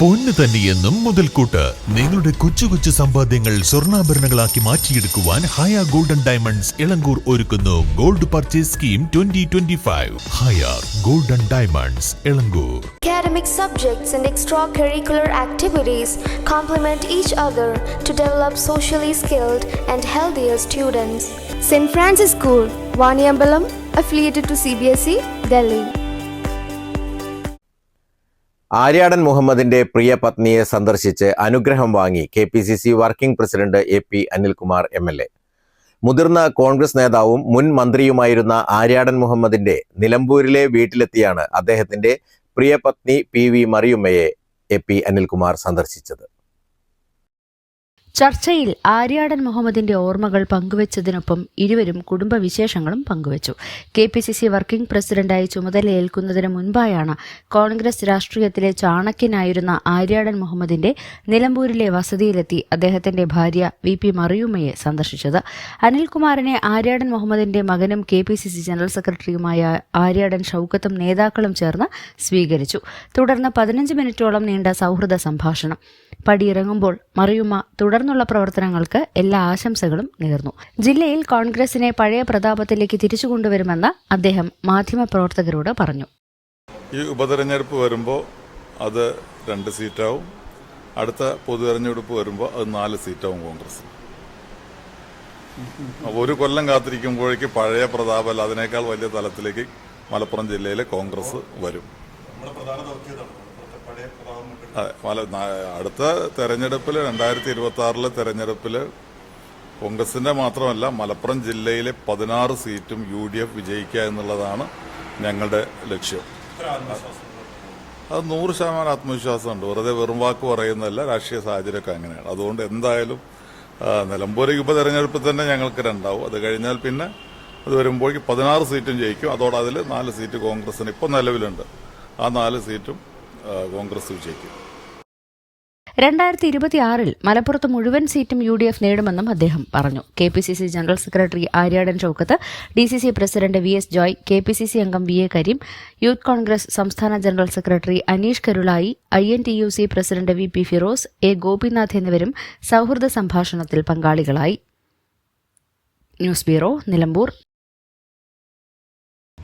പൊന്ന് തന്നെയെന്നും മുതൽക്കൂട്ട് നിങ്ങളുടെ കൊച്ചു കൊച്ചു സമ്പാദ്യങ്ങൾ സ്വർണാഭരണങ്ങളാക്കി മാറ്റിയെടുക്കുവാൻ ഹയ ഗോൾഡൻ ഡയമണ്ട്സ് ഇളങ്കൂർ ഒരുക്കുന്നു gold purchase scheme twenty twenty five Hayya golden diamonds Elankur Academic subjects and extracurricular activities complement each other to develop socially skilled and healthier students. St. Francis School, Vaniambalam, affiliated to CBSE, Delhi. Aryadan മുഹമ്മദിന്റെ പ്രിയ പത്നിയെ സന്ദർശിച്ച് അനുഗ്രഹം വാങ്ങി K P C C working president A P Anilkumar M L A. മുതിർന്ന കോൺഗ്രസ് നേതാവും മുൻ മന്ത്രിയുമായിരുന്ന ആര്യാടൻ മുഹമ്മദിന്റെ നിലമ്പൂരിലെ വീട്ടിലെത്തിയാണ് അദ്ദേഹത്തിന്റെ പ്രിയപത്നി പി വി മറിയുമ്മയെ എ പി അനിൽകുമാർ സന്ദർശിച്ചത്. ചർച്ചയിൽ ആര്യാടൻ മുഹമ്മദിന്റെ ഓർമ്മകൾ പങ്കുവച്ചതിനൊപ്പം ഇരുവരും കുടുംബവിശേഷങ്ങളും പങ്കുവച്ചു. K P C C working പ്രസിഡന്റായി ചുമതലയേൽക്കുന്നതിന് മുൻപായാണ് കോൺഗ്രസ് രാഷ്ട്രീയത്തിലെ ചാണക്യനായിരുന്ന ആര്യാടൻ മുഹമ്മദിന്റെ നിലമ്പൂരിലെ വസതിയിലെത്തി അദ്ദേഹത്തിന്റെ ഭാര്യ വി പി മറിയുമ്മയെ സന്ദർശിച്ചത്. അനിൽകുമാറിനെ ആര്യാടൻ മുഹമ്മദിന്റെ മകനും K P C C general സെക്രട്ടറിയുമായ ആര്യാടൻ ഷൌക്കത്തും നേതാക്കളും ചേർന്ന് സ്വീകരിച്ചു. തുടർന്ന് പതിനഞ്ച് മിനിറ്റോളം നീണ്ട സൗഹൃദ സംഭാഷണം. പടിയിറങ്ങുമ്പോൾ മറിയുമ്മ തുടർന്നുള്ള പ്രവർത്തനങ്ങൾക്ക് എല്ലാ ആശംസകളും നേർന്നു. ജില്ലയിൽ കോൺഗ്രസിനെ പഴയ പ്രതാപത്തിലേക്ക് തിരിച്ചു കൊണ്ടുവരുമെന്ന് അദ്ദേഹം മാധ്യമപ്രവർത്തകരോട് പറഞ്ഞു. ഈ ഉപതെരഞ്ഞെടുപ്പ് വരുമ്പോൾ അത് രണ്ട് സീറ്റാവും. അടുത്ത പൊതു തെരഞ്ഞെടുപ്പ് വരുമ്പോൾ അത് നാല് സീറ്റാവും കോൺഗ്രസ് അപ്പോൾ ഒരു കൊല്ലം കാത്തിരിക്കുമ്പോഴേക്ക് പഴയ പ്രതാപല്ല അതിനേക്കാൾ വലിയ തലത്തിലേക്ക് മലപ്പുറം ജില്ലയിലെ കോൺഗ്രസ് വരും. അതെ, അടുത്ത തെരഞ്ഞെടുപ്പിൽ രണ്ടായിരത്തി ഇരുപത്തി ആറിലെ തെരഞ്ഞെടുപ്പിൽ കോൺഗ്രസിന്റെ മാത്രമല്ല മലപ്പുറം ജില്ലയിലെ പതിനാറ് സീറ്റും യു ഡി എഫ് വിജയിക്കുക എന്നുള്ളതാണ് ഞങ്ങളുടെ ലക്ഷ്യം. അത് നൂറ് ശതമാനം ആത്മവിശ്വാസമുണ്ട്. വെറുതെ വെറും വാക്ക് പറയുന്നതല്ല രാഷ്ട്രീയ സാഹചര്യമൊക്കെ അങ്ങനെയാണ്. അതുകൊണ്ട് എന്തായാലും നിലമ്പൂര് നിലമ്പൂർ ഉപതെരഞ്ഞെടുപ്പിൽ തന്നെ ഞങ്ങൾക്ക് രണ്ടാവും. അത് കഴിഞ്ഞാൽ പിന്നെ അത് വരുമ്പോഴേക്ക് പതിനാറ് സീറ്റും ജയിക്കും. അതോടെ അതിൽ നാല് സീറ്റ് കോൺഗ്രസിന് ഇപ്പം നിലവിലുണ്ട്. ആ നാല് സീറ്റും കോൺഗ്രസ് വിജയിക്കും. രണ്ടായിരത്തി ഇരുപത്തിയാറിൽ മലപ്പുറത്ത് മുഴുവൻ സീറ്റും യു ഡി എഫ് നേടുമെന്നും അദ്ദേഹം പറഞ്ഞു. K P C C general secretary Aryadan Shoukath D C C president V S Joy K P C C അംഗം V A Kareem Youth Congress സംസ്ഥാന general secretary Aneesh Karulai I N T U C president V P Firoz A Gopinath എന്നിവരും സൌഹൃദ സംഭാഷണത്തിൽ പങ്കാളികളായി. News bureau Nilambur.